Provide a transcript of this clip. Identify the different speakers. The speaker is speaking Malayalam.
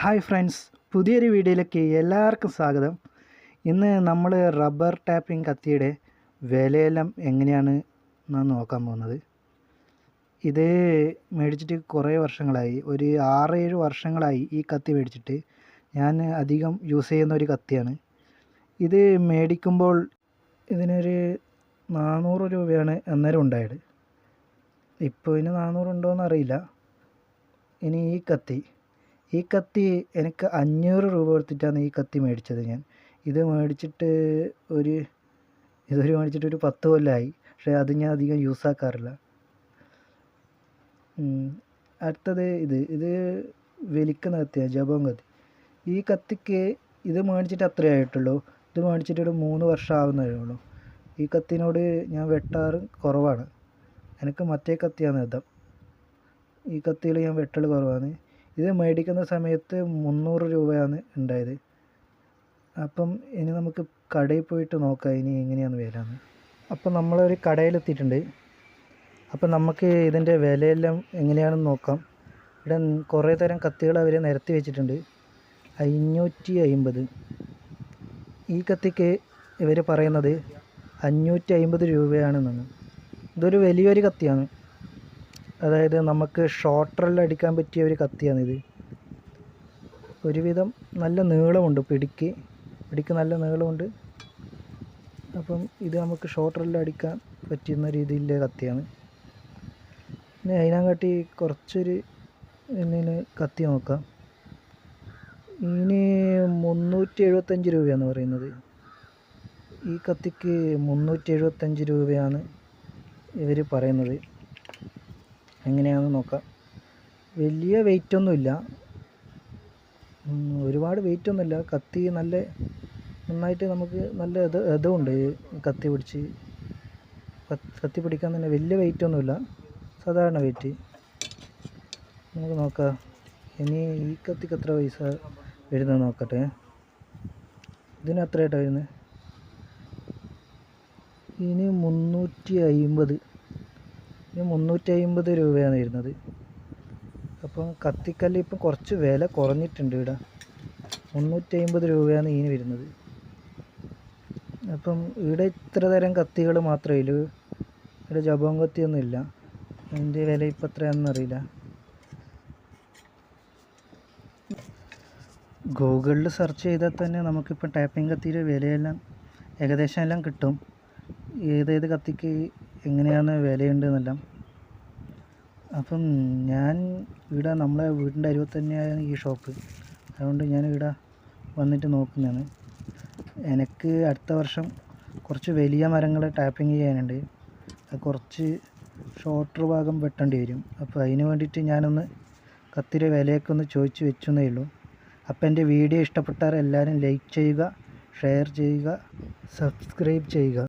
Speaker 1: ഹായ് ഫ്രണ്ട്സ് പുതിയൊരു വീഡിയോയിലേക്ക് എല്ലാവർക്കും സ്വാഗതം ഇന്ന് നമ്മൾ റബ്ബർ ടാപ്പിംഗ് കത്തിയുടെ വിലയെല്ലാം എങ്ങനെയാണ് എന്നാണ് നോക്കാൻ പോകുന്നത് ഇത് മേടിച്ചിട്ട് കുറേ വർഷങ്ങളായി ഒരു ആറേഴ് വർഷങ്ങളായി ഈ കത്തി മേടിച്ചിട്ട് ഞാൻ അധികം യൂസ് ചെയ്യുന്ന ഒരു കത്തിയാണ് ഇത് മേടിക്കുമ്പോൾ ഇതിനൊരു നാനൂറ് രൂപയാണ് അന്നേരം ഉണ്ടായത് ഇപ്പോൾ ഇതിന് നാനൂറുണ്ടോയെന്ന് അറിയില്ല ഇനി ഈ കത്തി ഈ കത്തി എനിക്ക് അഞ്ഞൂറ് രൂപ കൊടുത്തിട്ടാണ് ഈ കത്തി മേടിച്ചത് ഞാൻ ഇത് മേടിച്ചിട്ട് ഒരു ഇതൊരു മേടിച്ചിട്ട് ഒരു പത്ത് കൊല്ലമായി പക്ഷേ അത് ഞാൻ അധികം യൂസ് ആക്കാറില്ല അടുത്തത് ഇത് ഇത് വലിക്കുന്ന കത്തിയാണ് ജപം കത്തി ഈ കത്തിക്ക് ഇത് മേടിച്ചിട്ട് അത്രേ ആയിട്ടുള്ളൂ ഇത് മേടിച്ചിട്ട് ഒരു മൂന്ന് വർഷം ആവുന്നതേ ഉള്ളൂ ഈ കത്തിനോട് ഞാൻ വെട്ടാറ് കുറവാണ് എനിക്ക് മറ്റേ കത്തിയാണ് ഇതം ഈ കത്തിയിൽ ഞാൻ വെട്ടൽ കുറവാണ് ഇത് മേടിക്കുന്ന സമയത്ത് മുന്നൂറ് രൂപയാണ് ഉണ്ടായത് അപ്പം ഇനി നമുക്ക് കടയിൽ പോയിട്ട് നോക്കാം ഇനി എങ്ങനെയാണ് വില എന്ന് അപ്പം നമ്മളൊരു കടയിലെത്തിയിട്ടുണ്ട് അപ്പം നമുക്ക് ഇതിൻ്റെ വിലയെല്ലാം എങ്ങനെയാണെന്ന് നോക്കാം ഇവിടെ കുറേ തരം കത്തികൾ അവർ നിരത്തി വെച്ചിട്ടുണ്ട് അഞ്ഞൂറ്റി അയിമ്പത് ഈ കത്തിക്ക് ഇവർ പറയുന്നത് അഞ്ഞൂറ്റി അയിമ്പത് രൂപയാണെന്നാണ് ഇതൊരു വലിയൊരു കത്തിയാണ് അതായത് നമുക്ക് ഷോർട്ടറിൽ അടിക്കാൻ പറ്റിയ ഒരു കത്തിയാണിത് ഒരുവിധം നല്ല നീളമുണ്ട് പിടിക്ക് പിടിക്ക് നല്ല നീളമുണ്ട് അപ്പം ഇത് നമുക്ക് ഷോർട്ടറിൽ അടിക്കാൻ പറ്റുന്ന രീതിയിലെ കത്തിയാണ് പിന്നെ അതിനെക്കാട്ടി കുറച്ചൊരു ഇതിന് കത്തി നോക്കാം ഇതിന് മുന്നൂറ്റി എഴുപത്തഞ്ച് രൂപയാണ് പറയുന്നത് ഈ കത്തിക്ക് മുന്നൂറ്റി എഴുപത്തഞ്ച് രൂപയാണ് ഇവർ പറയുന്നത് എങ്ങനെയാണെന്ന് നോക്കാം വലിയ വെയിറ്റൊന്നുമില്ല ഒരുപാട് വെയിറ്റൊന്നുമില്ല കത്തി നല്ല നന്നായിട്ട് നമുക്ക് നല്ല ഇത് ഇതുണ്ട് കത്തി പിടിച്ച് കത്തി പിടിക്കാൻ തന്നെ വലിയ വെയിറ്റൊന്നുമില്ല സാധാരണ വെയിറ്റ് നമുക്ക് നോക്കാം ഇനി ഈ കത്തിക്ക് എത്ര പൈസ വരുന്നത് നോക്കട്ടെ ഇതിന് എത്രയായിട്ടാണ് വരുന്നത് ഇനി മുന്നൂറ്റി അയിമ്പത് ഇത് മുന്നൂറ്റി അമ്പത് രൂപയാണ് വരുന്നത് അപ്പം കത്തിക്കല്ല് ഇപ്പം കുറച്ച് വില കുറഞ്ഞിട്ടുണ്ട് ഇവിടെ മുന്നൂറ്റി അമ്പത് രൂപയാണ് ഇതിന് വരുന്നത് അപ്പം ഇവിടെ ഇത്ര തരം കത്തികൾ മാത്രമേ ഉള്ളൂ ഇവിടെ ജബോം ഇല്ല അതിൻ്റെ വില ഇപ്പം എത്രയാണെന്ന് അറിയില്ല ഗൂഗിളിൽ സെർച്ച് ചെയ്താൽ തന്നെ നമുക്കിപ്പോൾ ടാപ്പിംഗ് കത്തിയുടെ വിലയെല്ലാം ഏകദേശം എല്ലാം കിട്ടും ഏതേത് കത്തിക്ക് എങ്ങനെയാണ് വിലയുണ്ടെന്നെല്ലാം അപ്പം ഞാൻ ഇവിടെ നമ്മളെ വീടിൻ്റെ അരുവത്ത് തന്നെയാണ് ഈ ഷോപ്പ് അതുകൊണ്ട് ഞാൻ ഇവിടെ വന്നിട്ട് നോക്കുന്നതാണ് എനിക്ക് അടുത്ത വർഷം കുറച്ച് വലിയ മരങ്ങൾ ടാപ്പിംഗ് ചെയ്യാനുണ്ട് കുറച്ച് ഷോർട്ടർ ഭാഗം വെട്ടേണ്ടി വരും അപ്പോൾ അതിന് വേണ്ടിയിട്ട് ഞാനൊന്ന് കത്തിരി വിലയൊക്കെ ഒന്ന് ചോദിച്ച് എന്നേ ഉള്ളൂ അപ്പോൾ എൻ്റെ വീഡിയോ ഇഷ്ടപ്പെട്ടാൽ എല്ലാവരും ലൈക്ക് ചെയ്യുക ഷെയർ ചെയ്യുക സബ്സ്ക്രൈബ് ചെയ്യുക